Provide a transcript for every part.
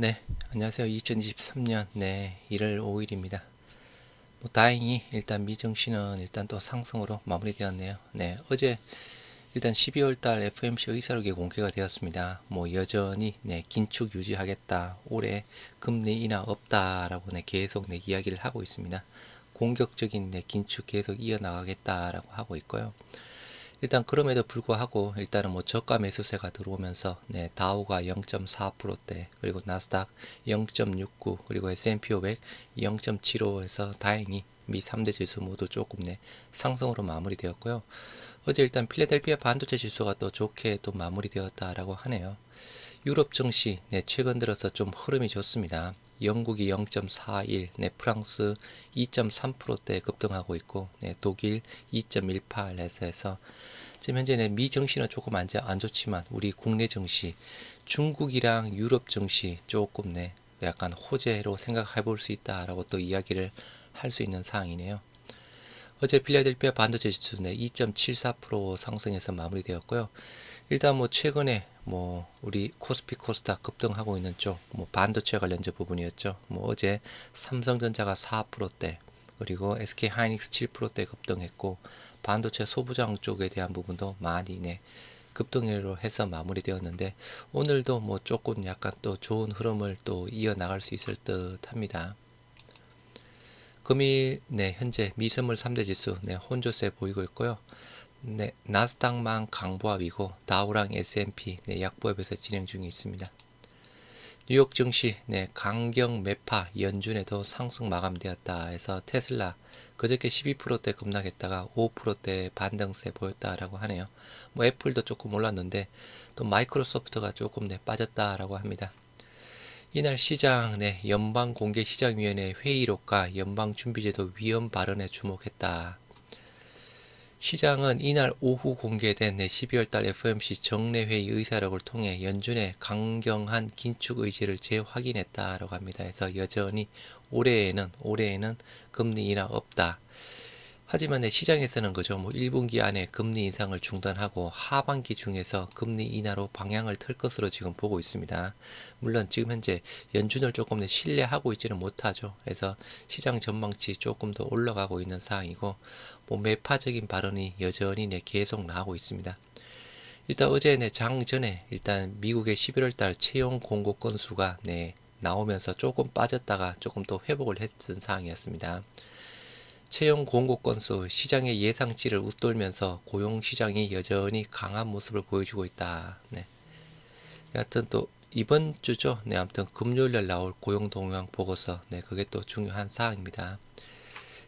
네, 안녕하세요. 2023년 네 1월 5일입니다. 뭐 다행히 일단 미증시는 일단 또 상승으로 마무리되었네요. 네, 어제 일단 12월 달 FMC 의사록이 공개가 되었습니다. 뭐 여전히 네, 긴축 유지하겠다. 올해 금리 인하 없다라고 네, 계속 네, 이야기를 하고 있습니다. 공격적인 네, 긴축 계속 이어나가겠다라고 하고 있고요. 일단 그럼에도 불구하고 일단은 뭐 저가 매수세가 들어오면서 네, 다우가 0.4%대 그리고 나스닥 0.69 그리고 S&P 500 0.75에서 다행히 미 3대 지수 모두 조금 네, 상승으로 마무리되었고요. 어제 일단 필라델피아 반도체 지수가 또 좋게 또 마무리되었다라고 하네요. 유럽 증시 네, 최근 들어서 좀 흐름이 좋습니다. 영국이 0.41, 네, 프랑스 2.3%대 급등하고 있고, 네, 독일 2.18에서 해서 지금 현재 네, 미 증시는 조금 안, 안 좋지만 우리 국내 증시, 중국이랑 유럽 증시 조금 네, 약간 호재로 생각해 볼 수 있다라고 또 이야기를 할 수 있는 사항이네요. 어제 필라델피아 반도체 지수 네, 2.74% 상승해서 마무리되었고요. 일단 뭐 최근에 뭐 우리 코스피 코스닥 급등하고 있는 쪽 뭐 반도체 관련주 부분이었죠. 뭐 어제 삼성전자가 4%대 그리고 SK 하이닉스 7%대 급등했고 반도체 소부장 쪽에 대한 부분도 많이 네 급등으로 해서 마무리되었는데 오늘도 뭐 조금 약간 또 좋은 흐름을 또 이어 나갈 수 있을 듯 합니다. 금일 네 현재 미선물 3대 지수 네 혼조세 보이고 있고요. 네, 나스닥만 강보합이고 다우랑 S&P 네, 약보합에서 진행 중에 있습니다. 뉴욕 증시 네, 강경 매파 연준에도 상승 마감되었다 해서 테슬라 그저께 12%대 급락했다가 5%대 반등세 보였다라고 하네요. 뭐 애플도 조금 올랐는데 또 마이크로소프트가 조금 네, 빠졌다라고 합니다. 이날 시장 내 연방공개시장위원회 회의록과 연방준비제도 위원 발언에 주목했다. 시장은 이날 오후 공개된 12월 달 FOMC 정례회의 의사록을 통해 연준의 강경한 긴축 의지를 재확인했다라고 합니다. 그래서 여전히 올해에는 올해에는 금리 인하 없다. 하지만 내 시장에서는 그죠. 뭐 1분기 안에 금리 인상을 중단하고 하반기 중에서 금리 인하로 방향을 틀 것으로 지금 보고 있습니다. 물론 지금 현재 연준을 조금 더 신뢰하고 있지는 못하죠. 그래서 시장 전망치 조금 더 올라가고 있는 상황이고 뭐 매파적인 발언이 여전히 네, 계속 나오고 있습니다. 일단 어제 네, 장 전에 일단 미국의 11월 달 채용 공고 건수가 네, 나오면서 조금 빠졌다가 조금 또 회복을 했던 상황이었습니다. 채용 공고 건수 시장의 예상치를 웃돌면서 고용 시장이 여전히 강한 모습을 보여주고 있다. 네. 여하튼 또 이번 주죠. 네, 아무튼 금요일 날 나올 고용 동향 보고서. 네, 그게 또 중요한 사항입니다.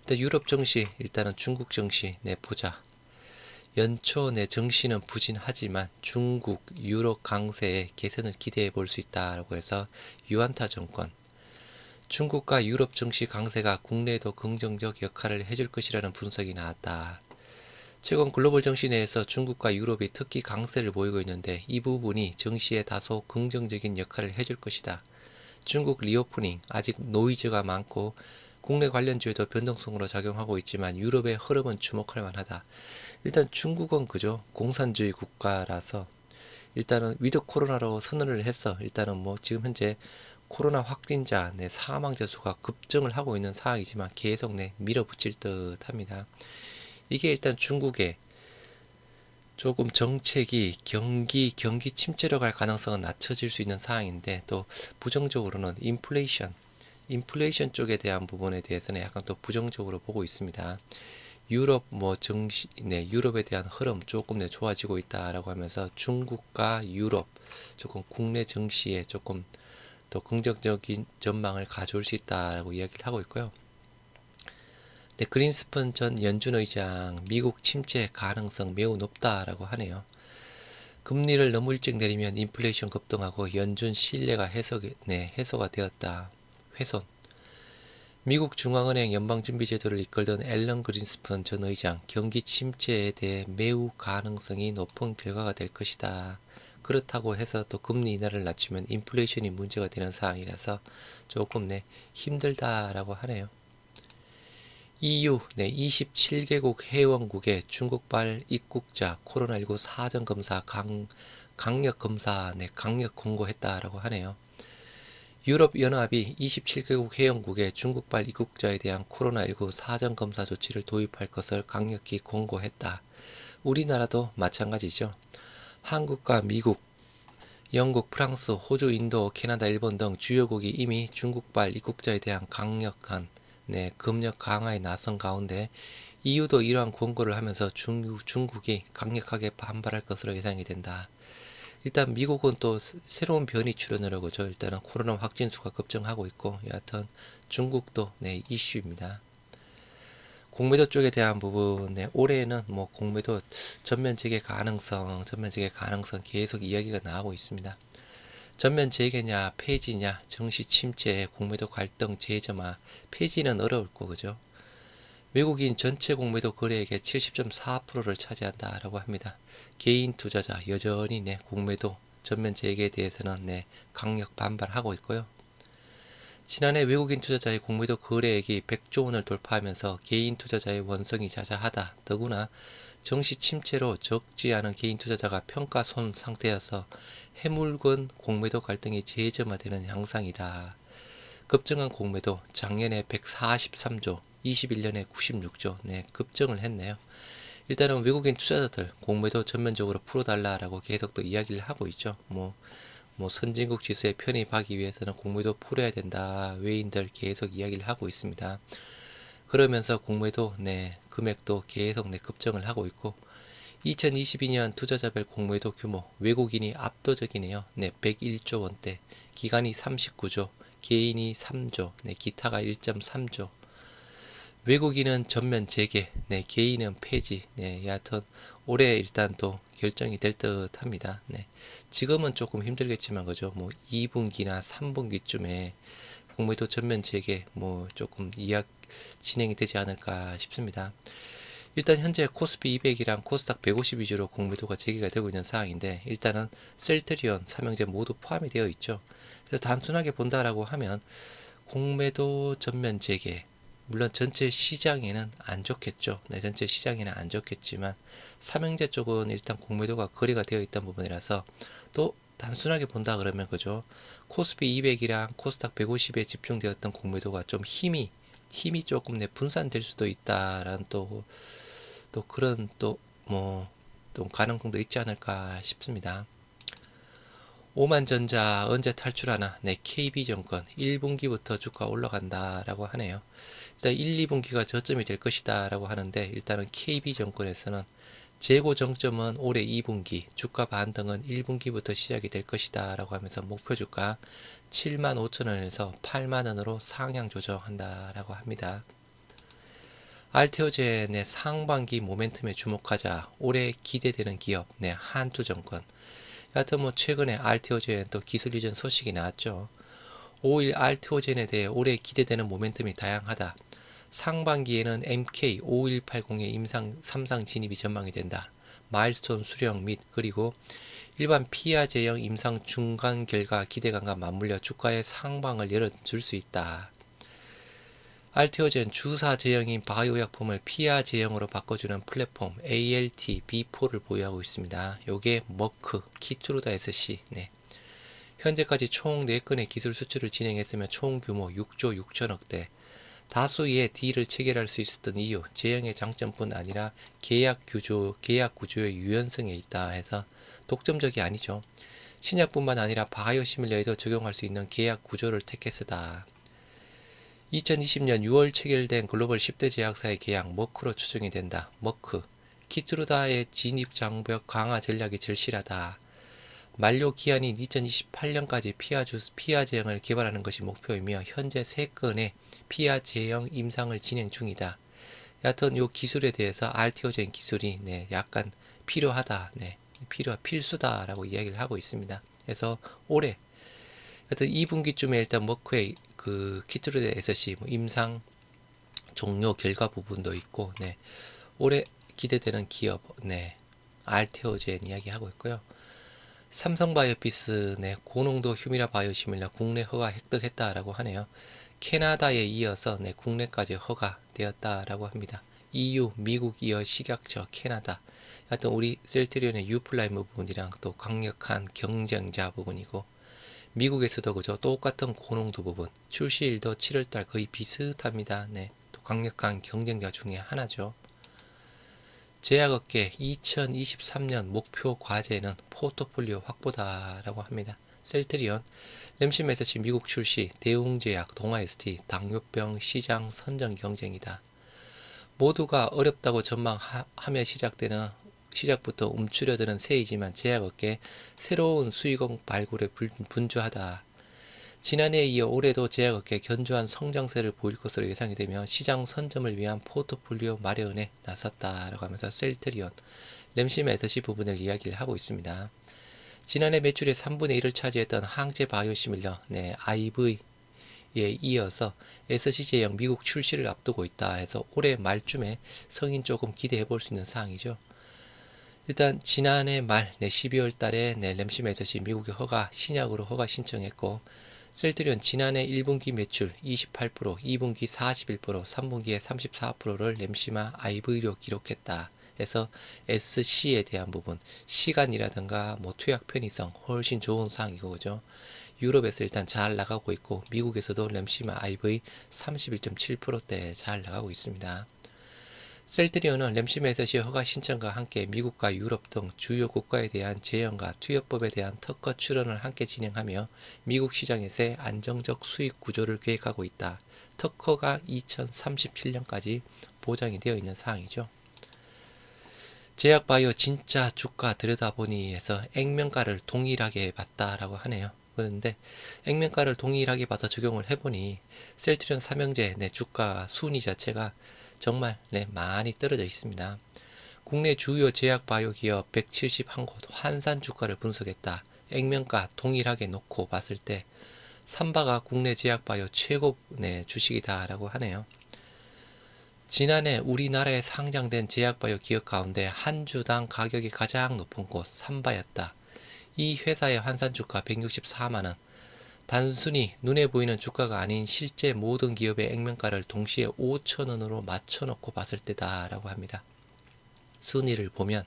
일단 유럽 증시, 일단은 중국 증시 네, 보자. 연초 내 증시는 부진하지만 중국, 유럽 강세의 개선을 기대해 볼 수 있다라고 해서 유안타 정권 중국과 유럽 증시 강세가 국내에도 긍정적 역할을 해줄 것이라는 분석이 나왔다. 최근 글로벌 증시 내에서 중국과 유럽이 특히 강세를 보이고 있는데 이 부분이 증시에 다소 긍정적인 역할을 해줄 것이다. 중국 리오프닝 아직 노이즈가 많고 국내 관련주에도 변동성으로 작용하고 있지만 유럽의 흐름은 주목할 만하다. 일단 중국은 그죠 공산주의 국가라서 일단은 위드 코로나로 선언을 했어. 일단은 뭐 지금 현재 코로나 확진자 내 사망자 수가 급증을 하고 있는 상황이지만 계속 내 밀어붙일 듯합니다. 이게 일단 중국의 조금 정책이 경기 경기 침체로 갈 가능성은 낮춰질 수 있는 상황인데 또 부정적으로는 인플레이션 인플레이션 쪽에 대한 부분에 대해서는 약간 또 부정적으로 보고 있습니다. 유럽 뭐 증시 네 유럽에 대한 흐름 조금 네 좋아지고 있다라고 하면서 중국과 유럽 조금 국내 증시에 조금 더 긍정적인 전망을 가져올 수 있다라고 이야기를 하고 있고요. 네, 그린스펀 전 연준 의장 미국 침체 가능성 매우 높다라고 하네요. 금리를 너무 일찍 내리면 인플레이션 급등하고 연준 신뢰가 해소, 네, 해소가 되었다. 훼손. 미국 중앙은행 연방준비제도를 이끌던 앨런 그린스펀 전 의장 경기 침체에 대해 매우 가능성이 높은 결과가 될 것이다. 그렇다고 해서 또 금리 인하를 낮추면 인플레이션이 문제가 되는 상황이라서 조금 네 힘들다라고 하네요. EU 네 27개국 회원국의 중국발 입국자 코로나19 사전 검사 강 강력 검사 네 강력 공고했다라고 하네요. 유럽연합이 27개국 회원국에 중국발 입국자에 대한 코로나19 사전검사 조치를 도입할 것을 강력히 권고했다. 우리나라도 마찬가지죠. 한국과 미국, 영국, 프랑스, 호주, 인도, 캐나다, 일본 등 주요국이 이미 중국발 입국자에 대한 강력한 네, 금력 강화에 나선 가운데 EU도 이러한 권고를 하면서 중국, 중국이 강력하게 반발할 것으로 예상이 된다. 일단 미국은 또 새로운 변이 출현을 거죠. 일단은 코로나 확진 수가 급증하고 있고 여하튼 중국도 네 이슈입니다. 공매도 쪽에 대한 부분, 네, 올해는 뭐 공매도 전면 재개 가능성, 전면 재개 가능성 계속 이야기가 나오고 있습니다. 전면 재개냐, 폐지냐, 정시 침체, 공매도 갈등, 재점화, 폐지는 어려울 거 그죠? 외국인 전체 공매도 거래액의 70.4%를 차지한다라고 합니다. 개인 투자자 여전히 네, 공매도 전면 재개에 대해서는 네, 강력 반발하고 있고요. 지난해 외국인 투자자의 공매도 거래액이 100조 원을 돌파하면서 개인 투자자의 원성이 자자하다. 더구나 정시 침체로 적지 않은 개인 투자자가 평가손 상태여서 해물건 공매도 갈등이 재점화되는 향상이다. 급증한 공매도 작년에 143조, 21년에 96조, 네, 급증을 했네요. 일단은 외국인 투자자들 공매도 전면적으로 풀어달라라고 계속 또 이야기를 하고 있죠. 뭐, 뭐 선진국 지수에 편입하기 위해서는 공매도 풀어야 된다. 외인들 계속 이야기를 하고 있습니다. 그러면서 공매도 네, 금액도 계속 네, 급증을 하고 있고 2022년 투자자별 공매도 규모 외국인이 압도적이네요. 네, 101조 원대, 기간이 39조, 개인이 3조, 네, 기타가 1.3조, 외국인은 전면 재개, 네, 개인은 폐지. 네, 여하튼 올해 일단 또 결정이 될 듯 합니다. 네. 지금은 조금 힘들겠지만 그죠. 뭐 2분기나 3분기쯤에 공매도 전면 재개 뭐 조금 이약 진행이 되지 않을까 싶습니다. 일단 현재 코스피 200이랑 코스닥 150 위주로 공매도가 재개가 되고 있는 상황인데 일단은 셀트리온, 삼형제 모두 포함이 되어 있죠. 그래서 단순하게 본다라고 하면 공매도 전면 재개 물론 전체 시장에는 안 좋겠죠. 네, 전체 시장에는 안 좋겠지만 삼형제 쪽은 일단 공매도가 거래가 되어 있던 부분이라서 또 단순하게 본다 그러면 그죠. 코스피 200이랑 코스닥 150에 집중되었던 공매도가 좀 힘이 힘이 조금 내 분산될 수도 있다라는 또 또 그런 또 뭐 또 가능성도 있지 않을까 싶습니다. 오만전자 언제 탈출하나? 네, KB증권 1분기부터 주가 올라간다라고 하네요. 일단 1, 2분기가 저점이 될 것이다 라고 하는데 일단은 KB증권에서는 재고 정점은 올해 2분기, 주가 반등은 1분기부터 시작이 될 것이다 라고 하면서 목표 주가 7만 5천 원에서 8만 원으로 상향 조정한다 라고 합니다. 알테오젠의 상반기 모멘텀에 주목하자 올해 기대되는 기업, 네, 한투증권 여하튼 뭐 최근에 알테오젠 또 기술 이전 소식이 나왔죠. 5일 알테오젠에 대해 올해 기대되는 모멘텀이 다양하다. 상반기에는 MK 5180의 임상 3상 진입이 전망이 된다. 마일스톤 수령 및 그리고 일반 피아 제형 임상 중간 결과 기대감과 맞물려 주가의 상방을 열어줄 수 있다. 알테오젠 주사 제형인 바이오 약품을 피아 제형으로 바꿔주는 플랫폼 ALT B4를 보유하고 있습니다. 요게 머크 키트루다 SC 네. 현재까지 총 4건의 기술 수출을 진행했으며 총 규모 6조 6천억 대 다수의 딜을 체결할 수 있었던 이유 제형의 장점뿐 아니라 계약 구조 계약 구조의 유연성에 있다 해서 독점적이 아니죠. 신약뿐만 아니라 바이오 시밀러에도 적용할 수 있는 계약 구조를 택했으다. 2020년 6월 체결된 글로벌 10대 제약사의 계약 머크로 추정이 된다. 머크 키트루다의 진입 장벽 강화 전략이 절실하다. 만료 기한인 2028년까지 피아 주스 피아 제형을 개발하는 것이 목표이며 현재 3건의 피아 제형 임상을 진행 중이다. 여하튼 요 기술에 대해서 알티오젠 기술이 네, 약간 필요하다. 네, 필요 필수다라고 이야기를 하고 있습니다. 그래서 올해 하여튼 2분기쯤에 일단 머크의 그 키트루드 SC 뭐 임상 종료 결과 부분도 있고 네. 올해 기대되는 기업 네. 알테오젠 이야기하고 있고요. 삼성바이오피스 네, 고농도 휴미라 바이오시밀라 국내 허가 획득했다라고 하네요. 캐나다에 이어서 네, 국내까지 허가되었다라고 합니다. EU, 미국 이어 식약처, 캐나다. 하여튼 우리 셀트리온의 유플라임 부분이랑 또 강력한 경쟁자 부분이고 미국에서도 그죠 똑같은 고농도 부분 출시일도 7월달 거의 비슷합니다. 네, 또 강력한 경쟁자 중에 하나죠. 제약업계 2023년 목표 과제는 포트폴리오 확보다라고 합니다. 셀트리온, 램시메스시 미국 출시, 대웅제약, 동아ST, 당뇨병 시장 선정 경쟁이다. 모두가 어렵다고 전망하며 시작되는 시작부터 움츠려드는 새이지만 제약업계 새로운 수익원 발굴에 불- 분주하다. 지난해에 이어 올해도 제약업계 견조한 성장세를 보일 것으로 예상이 되며 시장 선점을 위한 포트폴리오 마련에 나섰다라고 하면서 셀트리온, 램시메스시 부분을 이야기를 하고 있습니다. 지난해 매출의 3분의 1을 차지했던 항체 바이오시밀러, 네, IV에 이어서 SC제형 미국 출시를 앞두고 있다 해서 올해 말쯤에 성인 조금 기대해 볼 수 있는 사항이죠. 일단 지난해 말 네, 12월 달에 네, 램시메스시 미국의 허가 신약으로 허가 신청했고 셀트리온 지난해 1분기 매출 28%, 2분기 41%, 3분기에 34%를 램시마 IV로 기록했다. 해서 SC에 대한 부분 시간이라든가 뭐 투약 편의성 훨씬 좋은 상이고 그죠. 유럽에서 일단 잘 나가고 있고 미국에서도 램시마 IV 31.7%대 잘 나가고 있습니다. 셀트리온은 램시메스시 허가 신청과 함께 미국과 유럽 등 주요 국가에 대한 제형과 투여법에 대한 특허 출원을 함께 진행하며 미국 시장에서의 안정적 수익 구조를 계획하고 있다. 특허가 2037년까지 보장이 되어 있는 사항이죠. 제약바이오 진짜 주가 들여다보니 해서 액면가를 동일하게 봤다라고 하네요. 그런데 액면가를 동일하게 봐서 적용을 해보니 셀트리온 삼형제 내 주가 순위 자체가 정말 네, 많이 떨어져 있습니다. 국내 주요 제약 바이오 기업 171곳 환산 주가를 분석했다. 액면가 동일하게 놓고 봤을 때 삼바가 국내 제약 바이오 최고 네, 주식이다라고 하네요. 지난해 우리나라에 상장된 제약바이오 기업 가운데 한 주당 가격이 가장 높은 곳 삼바였다. 이 회사의 환산 주가 164만 원. 단순히 눈에 보이는 주가가 아닌 실제 모든 기업의 액면가를 동시에 5천 원으로 맞춰놓고 봤을 때다라고 합니다. 순위를 보면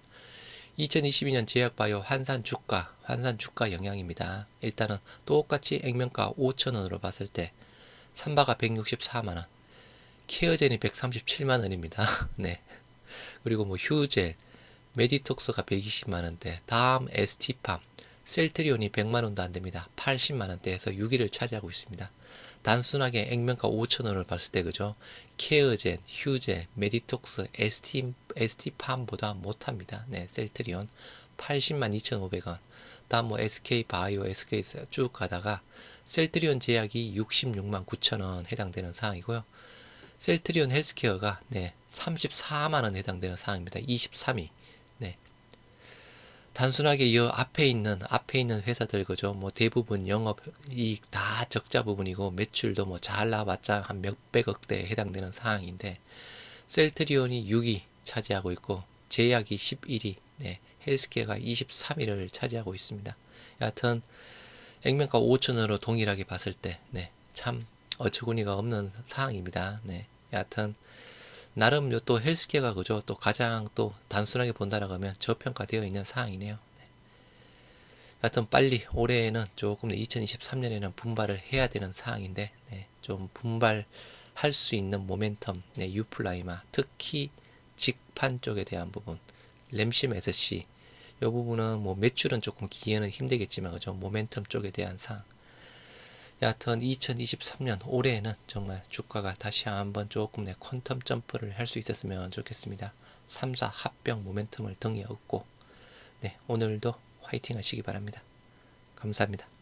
2022년 제약바이오 환산 주가, 환산 주가 영향입니다. 일단은 똑같이 액면가 5천 원으로 봤을 때 삼바가 164만 원, 케어젠이 137만 원입니다. 네. 그리고 뭐 휴젤, 메디톡스가 120만 원대, 다음 ST팜, 셀트리온이 100만 원도 안 됩니다. 80만 원대에서 6위를 차지하고 있습니다. 단순하게 액면가 5천 원을 봤을 때 그죠? 케어젠, 휴젤, 메디톡스, ST ST팜보다 못합니다. 네, 셀트리온 80만 2,500원. 다음 뭐 SK 바이오, SK 쭉 가다가 셀트리온 제약이 66만 9천 원 해당되는 사항이고요. 셀트리온 헬스케어가 네, 34만 원 해당되는 사항입니다. 23위. 네. 단순하게 이 앞에 있는 앞에 있는 회사들 그죠? 뭐 대부분 영업 이익 다 적자 부분이고 매출도 뭐 잘 나봤자 한 몇백억대에 해당되는 사항인데 셀트리온이 6위 차지하고 있고 제약이 11위, 네, 헬스케어가 23위를 차지하고 있습니다. 여하튼 액면가 5천원으로 동일하게 봤을 때, 네, 참 어처구니가 없는 사항입니다. 네, 여하튼 나름 요또 헬스케어가 그죠? 또 가장 또 단순하게 본다라고 하면 저평가되어 있는 사항이네요. 네. 여하튼 빨리 올해에는 조금 2023년에는 분발을 해야 되는 사항인데 네, 좀 분발할 수 있는 모멘텀, 네, 유플라이마 특히 직판 쪽에 대한 부분, 램심 SC 이 부분은 뭐 매출은 조금 기회는 힘들겠지만 그죠? 모멘텀 쪽에 대한 사항. 여하튼 2023년 올해에는 정말 주가가 다시 한번 조금 내 퀀텀 점프를 할 수 있었으면 좋겠습니다. 3사 합병 모멘텀을 등에 얻고 네, 오늘도 화이팅 하시기 바랍니다. 감사합니다.